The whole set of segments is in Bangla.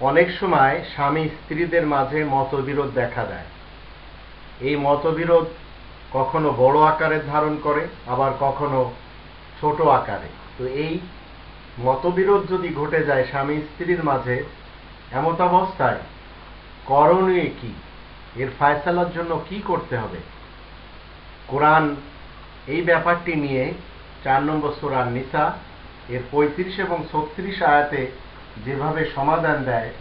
অনেক সময় স্বামী স্ত্রীদের মাঝে মতবিরোধ দেখা দেয়। এই মতবিরোধ কখনো বড় আকারে ধারণ করে, আবার কখনো ছোট আকারে। তো এই মতবিরোধ যদি ঘটে যায় স্বামী স্ত্রীর মাঝে, এমত অবস্থায় করণীয় কি? এর ফায়সালার জন্য কি করতে হবে? কোরআন এই ব্যাপারটি নিয়ে চার নম্বর সুরার নিসা এর পঁয়ত্রিশ এবং ছত্রিশ আয়াতে যেভাবে সমাধান দেয়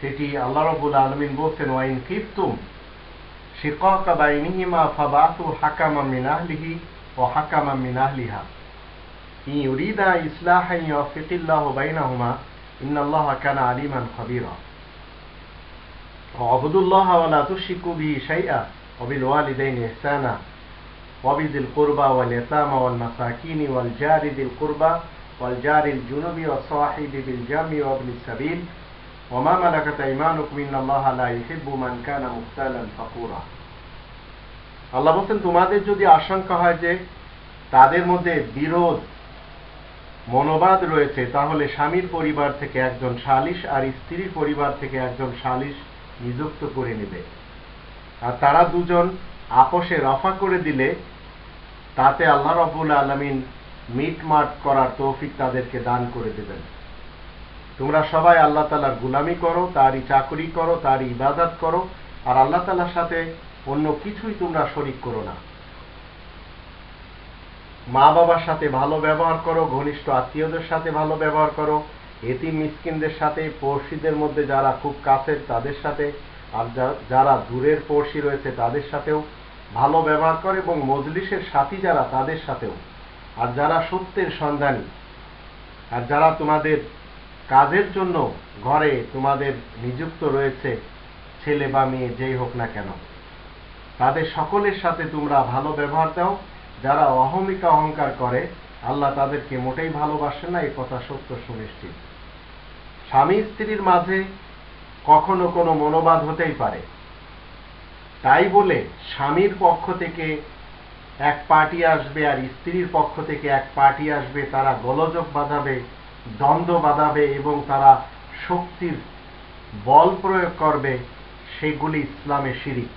সেটি আল্লাহ রবুল আলমিন বলছেন ওয়াইন কিপ্তুম শিকক বাইনিহিমা ফাবাতু হাকামা মিনাহলিহি ও হাকামা মিনাহলিহা ই ইউরিদা ইসলাহাই ইয়ফিকিল্লাহ বাইনাহুমা ইন্নাল্লাহ কানা আলিমান খবিরা وعبدوا الله ولا تشركوا به شيئا وبالوالدين إحسانا وبذي القربى واليتامى والمساكين والجار ذي القربى والجار الجنب والصاحب بالجنب وابن السبيل وما ملكت أيمانكم إن الله لا يحب من كان مختالا فخورا আল্লাহ বলছেন তোমাদের যদি আশঙ্কা হয় যে তাদের মধ্যে বিরোধ মনোবাদ রয়েছে তাহলে স্বামীর পরিবার থেকে একজন সালিশ আর স্ত্রীর পরিবার থেকে একজন সালিশ নিযুক্ত করে নেবে আর তারা দুজন আপোষে রফা করে দিলে তাতে আল্লাহ রবুল আলমিন মিটমাট করার তৌফিক তাদেরকে দান করে দেবেন। তোমরা সবাই আল্লাহ তালার গুলামি করো, তারই চাকরি করো, তারই ইবাদত করো, আর আল্লাহ তালার সাথে অন্য কিছুই তোমরা শরিক করো না। মা বাবার সাথে ভালো ব্যবহার করো, ঘনিষ্ঠ আত্মীয়দের সাথে ভালো ব্যবহার করো, এতিম মিসকিনদের সাথে, পড়শিদের মধ্যে যারা খুব কাছের তাদের সাথে আর যারা দূরের পড়শি রয়েছে তাদের সাথেও ভালো ব্যবহার করে এবং মজলিসের সাথী যারা তাদের সাথেও। আর যারা সত্যের সন্ধানী, আর যারা তোমাদের কাজের জন্য ঘরে তোমাদের নিযুক্ত রয়েছে, ছেলে বা মেয়ে যেই হোক না কেন। তাদের সকলের সাথে তোমরা ভালো ব্যবহার দাও। যারা অহমিকা অহংকার করে, আল্লাহ তাদেরকে মোটেই ভালোবাসে না এই কথা সত্য সুনিশ্চিত। স্বামী স্ত্রীর মাঝে কখনো কোনো মনোবাদ হতেই পারে। তাই বলে স্বামীর পক্ষ থেকে এক পার্টি আসবে আর স্ত্রীর পক্ষ থেকে এক পার্টি আসবে, তারা গোলযোগ বাঁধাবে, দ্বন্দ্ব বাঁধাবে এবং তারা শক্তির বল প্রয়োগ করবে, সেগুলি ইসলামে শিরিক।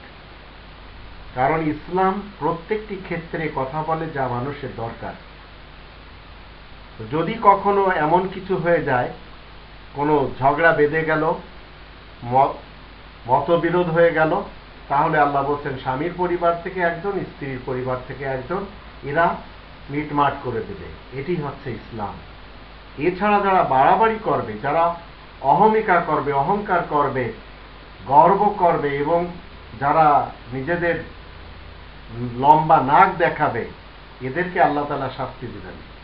কারণ ইসলাম প্রত্যেকটি ক্ষেত্রে কথা বলে যা মানুষের দরকার। যদি কখনো এমন কিছু হয়ে যায়, কোনো ঝগড়া বেঁধে গেল মতবিরোধ হয়ে গেল। তাহলে আল্লাহ বলছেন, স্বামীর পরিবার থেকে একজন, স্ত্রীর পরিবার থেকে একজন, এরা মিটমাট করে দেবে। এটি হচ্ছে ইসলাম। এছাড়া যারা বাড়াবাড়ি করবে, যারা অহমিকা করবে, অহংকার করবে, গর্ব করবে এবং যারা নিজেদের লম্বা নাক দেখাবে, এদেরকে আল্লাহ তালা শাস্তি দেবেন।